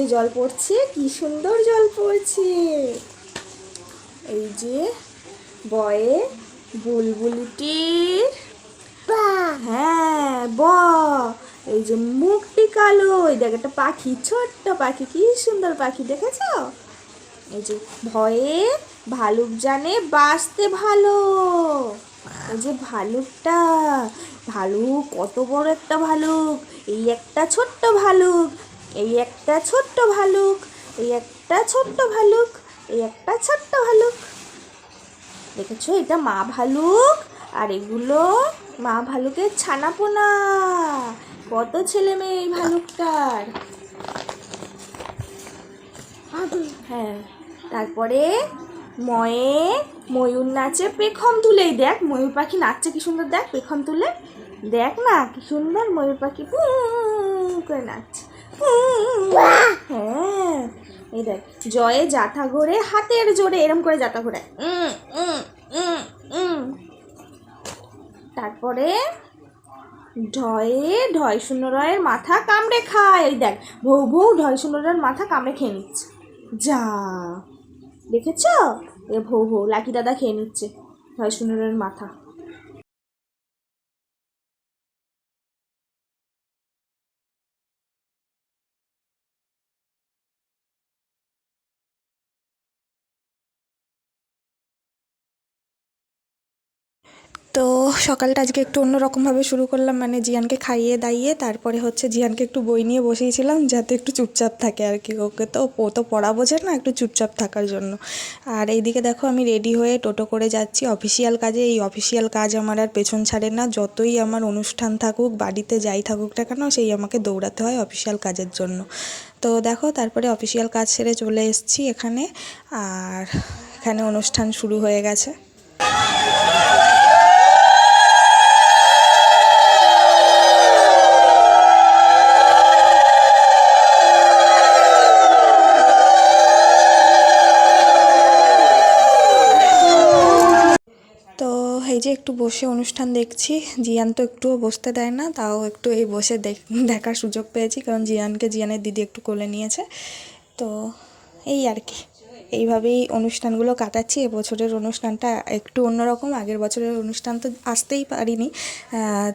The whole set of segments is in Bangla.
যে জল পড়ছে, কি সুন্দর জল পড়ছে। এই যে বয়ে বুলবুলিটির হ্যাঁ ব। এই যে মুখটি কালো। এই দেখ, একটা পাখি, ছোট্ট পাখি, কি সুন্দর পাখি, দেখেছ? এই যে ভয়ে ভালুক জানে বাঁচতে ভালো। এই যে ভালুকটা, ভালুক কত বড় একটা ভালুক, এই একটা ছোট্ট ভালুক। এই একটা ছোট্ট ভালুক এই একটা ছোট্ট ভালুক এই একটা ছোট্ট ভালুক দেখেছ এটা মা ভালুক আর এগুলো মা ভালুকের ছানাপোনা কত ছেলে মেয়ে এই ভালুকটার হ্যাঁ তারপরে ময়ে ময়ূর নাচে পেখম তুলেই দেখ ময়ূর পাখি নাচছে কি সুন্দর দেখ পেখম তুলে দেখ না কি সুন্দর ময়ূর পাখি করে নাচছে হ্যাঁ এই দেখ জয়ে জাথা ঘোরে হাতের জোরে এরম করে জাথা ঘোরে উম, উম, উম, উম। তারপরে ঢয়ে ঢয় শূন্য রয়ের মাথা কামড়ে খায়। ওই দেখ ভৌ ভৌ ঢয় শূন্য রয়ের মাথা কামড়ে খেয়ে নিচ্ছে। যা দেখেছ? এ ভৌ ভৌ লাকি দাদা খেয়ে নিচ্ছে ঢয় শূন্য রয়ের মাথা। তো সকালটা আজকে একটু অন্যরকমভাবে শুরু করলাম মানে জিয়ানকে খাইয়ে দাইয়ে, তারপরে হচ্ছে জিয়ানকে একটু বই নিয়ে বসিয়েছিলাম, যাতে একটু চুপচাপ থাকে আর কি ওকে। তো ও তো পড়া বোঝে না, একটু চুপচাপ থাকার জন্য। আর এইদিকে দেখো আমি রেডি হয়ে টোটো করে যাচ্ছি অফিসিয়াল কাজে। এই অফিসিয়াল কাজ আমার আর পেছন ছাড়ে না, যতই আমার অনুষ্ঠান থাকুক, বাড়িতে যাই থাকুক না কেন, সেই আমাকে দৌড়াতে হয় অফিসিয়াল কাজের জন্য। তো দেখো তারপরে অফিসিয়াল কাজ সেরে চলে এসেছি এখানে, আর এখানে অনুষ্ঠান শুরু হয়ে গেছে। এই যে একটু বসে অনুষ্ঠান দেখছি, জিয়ান তো একটুও বসতে দেয় না, তাও একটু এই বসে দেখ- দেখার সুযোগ পেয়েছি, কারণ জিয়ানকে জিয়ানের দিদি একটু কোলে নিয়েছে। তো এই আর কি, এইভাবেই অনুষ্ঠানগুলো কাটাচ্ছি। এবছরের অনুষ্ঠানটা একটু অন্যরকম, আগের বছরের অনুষ্ঠান তো আসতেই পারিনি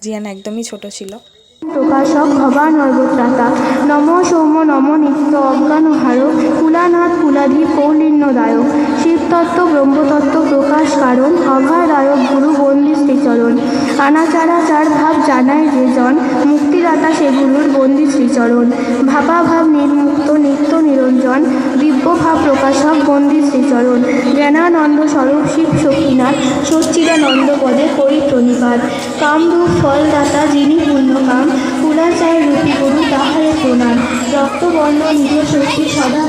জিয়ান একদমই ছোট ছিল। প্রকাশক ভবান নর্বত্রাতা নম সৌম, নম নিত্য অজ্ঞান হার কুলানাথ কুলাধি কৌলিন্যদায়ক শিবতত্ত্ব, ব্রহ্মতত্ত্ব প্রকাশ কারণ, অভয়দায়ক গুরু বন্দি শ্রীচরণ। আনাচারাচার ভাব জানায় যে জন, মুক্তিদাতা সে গুরুর বন্দি শ্রীচরণ। ভাবা ভাব নির্মুক্ত নিত্য নিরঞ্জন দিব্য ভাব প্রকাশক বন্দি শ্রীচরণ। জ্ঞানানন্দ স্বরূপ শিব সখীনাথ সচ্চিদানন্দ পদে করি প্রণিপাত কামরূপ ফলদাতা যিনি পুণ্যকাম কুলাচার রূপী গুরু তাহারে প্রণাম। রক্তবর্ণ নিজ শক্তি সদা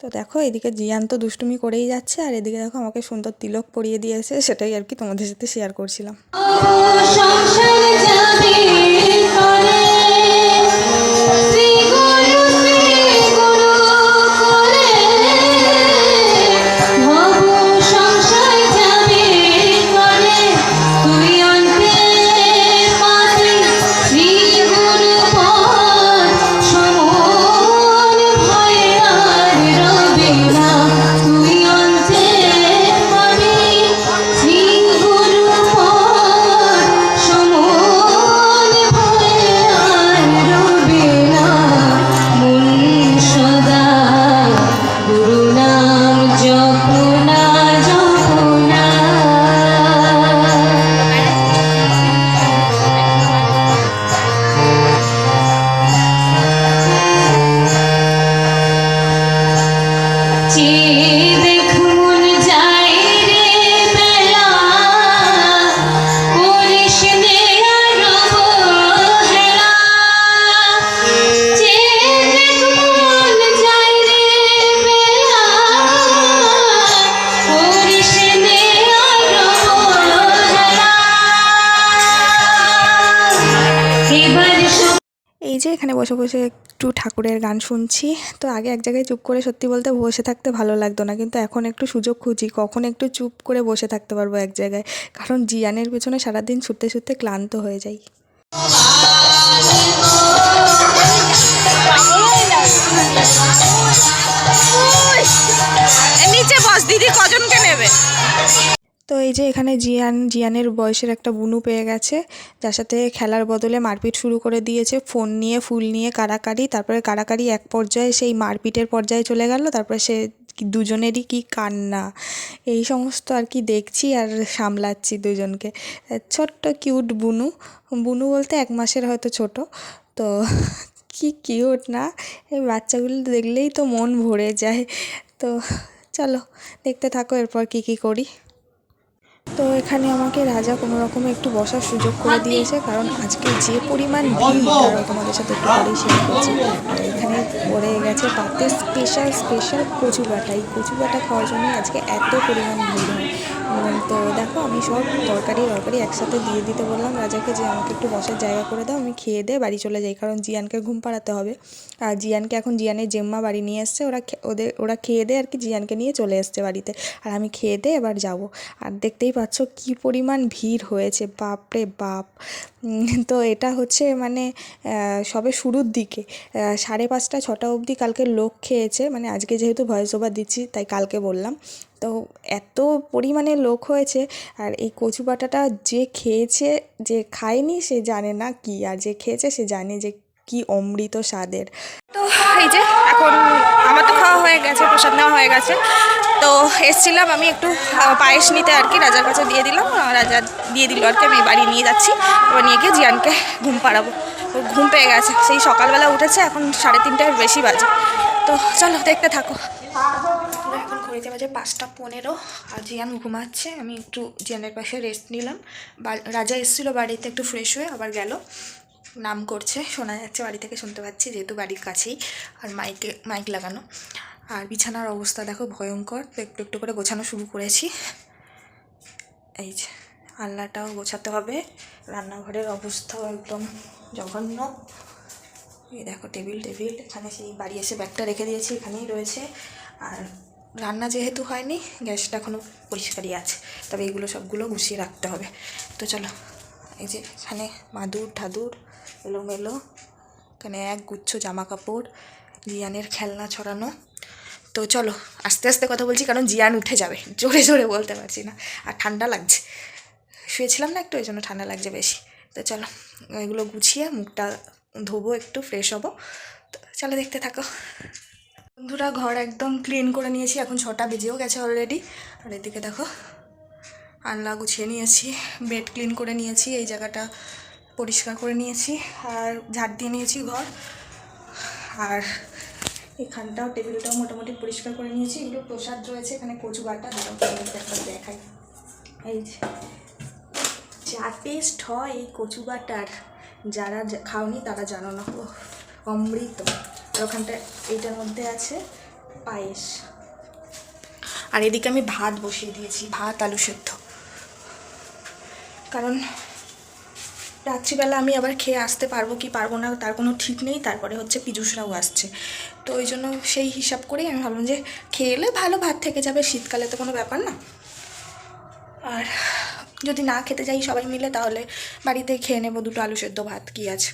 তো দেখো এদিকে জিয়ান তো দুষ্টুমি করেই যাচ্ছে আর এদিকে দেখো আমাকে সুন্দর তিলক পরিয়ে দিয়েছে সেটাই আর কি তোমাদের সাথে শেয়ার করছিলাম। এখানে বসে বসে একটু ঠাকুরের গান শুনছি। তো আগে এক জায়গায় চুপ করে সত্যি বলতে বসে থাকতে ভালো লাগতো না, কিন্তু এখন একটু সুযোগ খুঁজি। কখন একটু চুপ করে বসে থাকতে পারব এক জায়গায়? কারণ জিয়ানের পেছনে সারাদিন ছুটতে ছুটতে ক্লান্ত হয়ে যাই। নিচে বস, দিদি কজনকে নেবে? ও এই যে এখানে জিয়ান, জিয়ানের বয়সের একটা বুনু পেয়ে গেছে, যার সাথে খেলার বদলে মারপিট শুরু করে দিয়েছে। ফোন নিয়ে, ফুল নিয়ে কাড়াকাড়ি, তারপরে কাড়াকাড়ি এক পর্যায়ে সেই মারপিটের পর্যায়ে চলে গেল, তারপরে সে দুজনেরই কি কান্না। এই সমস্ত আর কি দেখছি আর সামলাচ্ছি দুজনকে। ছোট্ট কিউট বুনু বুনু বলতে এক মাসের হয়তো ছোট, তো কি কিউট না? এই বাচ্চাগুলো দেখলেই তো মন ভরে যায়। তো চলো, দেখতে থাকো, এরপর কি কি করি। তো এখানে আমাকে রাজা কোনো রকমে একটু বসার সুযোগ করে দিয়েছে কারণ আজকে যে পরিমাণ ভিড় তারা তোমাদের সাথে একটু পরেই শেয়ার করছি। আর এখানে পরে গেছে পাতে স্পেশাল স্পেশাল কচু বাটা এই কচু বাটা খাওয়ার জন্য আজকে এত পরিমাণ ভিড় হয়। তো দেখো, আমি সব তরকারি তরকারি একসাথে দিয়ে দিতে বললাম রাজাকে যে আমাকে একটু বসার জায়গা করে দাও, আমি খেয়ে দিয়ে বাড়ি চলে যাই। কারণ জিয়ানকে ঘুম পাড়াতে হবে। আর জিয়ানকে এখন জিয়ানের জেম্মা বাড়ি নিয়ে এসছে, ওরা ওদের ওরা খেয়ে দিয়ে আর কি জিয়ানকে নিয়ে চলে এসছে বাড়িতে। আর আমি খেয়ে দিয়ে এবার যাব। আর দেখতেই পাচ্ছ কি পরিমাণ ভিড় হয়েছে। বাপরে বাপ! তো এটা হচ্ছে মানে সবে শুরুর দিকে। সাড়ে পাঁচটা, ছটা অবধি কালকে লোক খেয়েছে মানে আজকে যেহেতু ভয়েস ওভার দিচ্ছি, তাই কালকে বললাম। তো এত পরিমাণে লোক হয়েছে, আর এই কচু বাটাটা যে খেয়েছে, যে খায়নি সে জানে না কি, আর যে খেয়েছে সে জানে যে কি অমৃত স্বাদের। তো এই যে এখন আমার তো খাওয়া হয়ে গেছে, প্রসাদ নেওয়া হয়ে গেছে। তো এসছিলাম আমি একটু পায়েস নিতে আর কি, রাজার কাছে দিয়ে দিলাম। রাজা দিয়ে দিল আর কি, আমি বাড়ি নিয়ে যাচ্ছি। এবার নিয়ে গিয়ে জিয়ানকে ঘুম পাড়াবো। ওর ঘুম পেয়ে গেছে, সেই সকালবেলা উঠেছে, এখন সাড়ে তিনটার বেশি বাজে। তো চলো, দেখতে থাকো। এখন ঘড়িতে বাজে পাঁচটা পনেরো, আর জিয়ান ঘুমাচ্ছে। আমি একটু জিয়ানের পাশে রেস্ট নিলাম। রাজা এসেছিল বাড়িতে একটু ফ্রেশ হয়ে আবার গেল। নাম করছে, শোনা যাচ্ছে, বাড়ি থেকে শুনতে পাচ্ছি, যেহেতু বাড়ির কাছেই, আর মাইকে মাইক লাগানো। আর বিছানার অবস্থা দেখো ভয়ঙ্কর, তো একটু একটু করে গোছানো শুরু করেছি। এই যে, আলনাটাও গোছাতে হবে, রান্নাঘরের অবস্থাও একদম জঘন্য। এই দেখো টেবিল টেবিল, এখানে সেই বাড়ি এসে ব্যাগটা রেখে দিয়েছি, এখানেই রয়েছে। আর রান্না যেহেতু হয়নি, গ্যাসটা এখনও পরিষ্কারই আছে, তবে এগুলো সবগুলো গুছিয়ে রাখতে হবে। তো চলো, এই যে এখানে মাদুর, ঠাদুর এলোমেলো। এখানে এক গুচ্ছ জামা কাপড় জিয়ানের খেলনা ছড়ানো। তো চলো, আস্তে আস্তে কথা বলছি, কারণ জিয়ান উঠে যাবে। জোরে জোরে বলতে পারছি না। আর ঠান্ডা লাগছে। শুয়েছিলাম না একটু ওই জন্য ঠান্ডা লাগছে বেশি। তো চলো, এগুলো গুছিয়ে মুখটা ধোবো, একটু ফ্রেশ হব। তো চলো দেখতে থাকো। বন্ধুরা, ঘর একদম ক্লিন করে নিয়েছি। এখন ছটা বেজেও গেছে অলরেডি আর এদিকে দেখো আনলা গুছিয়ে নিয়েছি বেড ক্লিন করে নিয়েছি। এই জায়গাটা পরিষ্কার করে নিয়েছি আর ঝাড় দিয়ে নিয়েছি ঘর। আর এখানটাও টেবিলটাও মোটামুটি পরিষ্কার করে নিয়েছি। এগুলো প্রসাদ রয়েছে, এখানে কচু বাটা একবার দেখাই। এই যে, যা টেস্ট হয় এই কচু বাটার, যারা খাওনি তারা জানো না। ও অমৃত। আর ওখানটা, এইটার মধ্যে আছে পায়েস। আর এদিকে আমি ভাত বসিয়ে দিয়েছি, ভাত, আলু সেদ্ধ। কারণ রাত্রিবেলা আমি আবার খেয়ে আসতে পারব কি পারব না, তার কোনো ঠিক নেই। তারপরে হচ্ছে পীযুষরাও আসছে। তো ওই জন্য সেই হিসাব করেই আমি ভাবলাম যে খেয়ে এলে ভালো ভাত থেকে যাবে, শীতকালে তো কোনো ব্যাপার না। আর যদি না খেতে যাই সবাই মিলে তাহলে বাড়িতে খেয়ে নেব দুটো আলু সেদ্ধ ভাত কি আছে।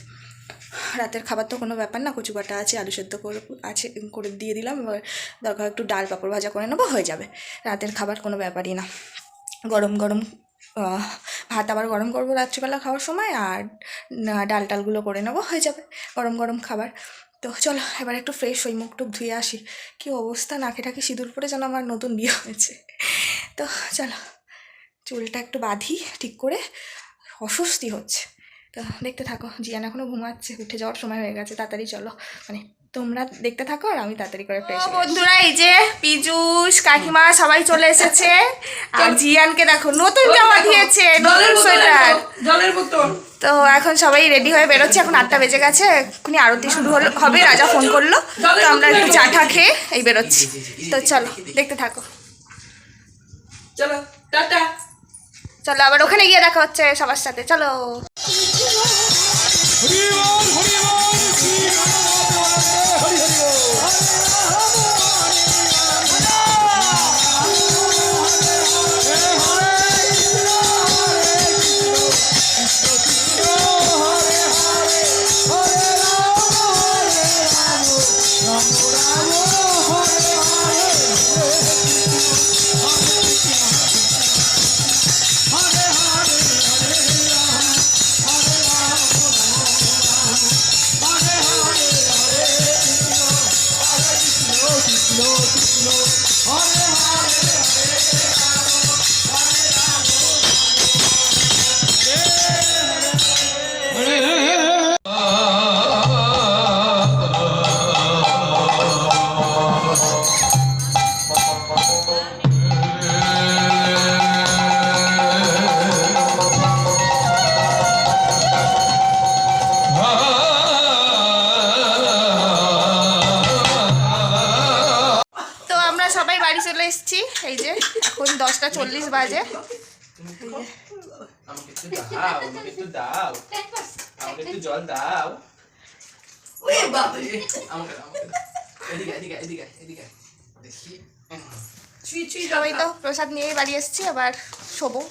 রাতের খাবার তো কোনো ব্যাপার না, কচু বাটা আছে, আলু সেদ্ধ করে, আছে, করে দিয়ে দিলাম। এবার দরকার একটু ডাল পাঁপড় ভাজা করে নেব, হয়ে যাবে। রাতের খাবার কোনো ব্যাপারই না। গরম গরম ভাত আবার গরম করব রাত্রিবেলা খাওয়ার সময় আর ডাল টালগুলো করে নেব, হয়ে যাবে গরম গরম খাবার। তো চলো, এবার একটু ফ্রেশ হই, মুখ টুক ধুয়ে আসি। কী অবস্থা, নাকে টাকে সিঁদুর পরে যেন আমার নতুন বিয়ে হয়েছে। তো চলো, চুলটা একটু বাঁধি ঠিক করে, অস্বস্তি হচ্ছে। তো দেখতে থাকো, জিয়ান এখনও ঘুমাচ্ছে, উঠে যাওয়ার সময় হয়ে গেছে, তাড়াতাড়ি চলো মানে তোমরা দেখতে থাকো আর আমি তাড়াতাড়ি করে ফ্রেশ বন্ধুরা এই যে পিজুস কাকিমা সবাই চলে এসেছে। আর জিয়ানকে দেখো নতুন জামা দিয়েছে নতুন সোয়েটার। জলের বোতল। তো এখন সবাই রেডি হয়ে বেরোচ্ছে এখন আটটা বেজে গেছে এক্ষুনি আরতি শুরু হলো হবে রাজা ফোন করল। তো আমরা একটু চা টা খেয়ে এই বেরোচ্ছি। তো চলো দেখতে থাকো। চলো টাটা। চলো আবার ওখানে গিয়ে দেখা হচ্ছে সবার সাথে। চলো। এসেছি এই যে এখন দশটা চল্লিশ বাজে সবাই তো প্রসাদ নিয়েই বাড়ি এসছি আবার শোবো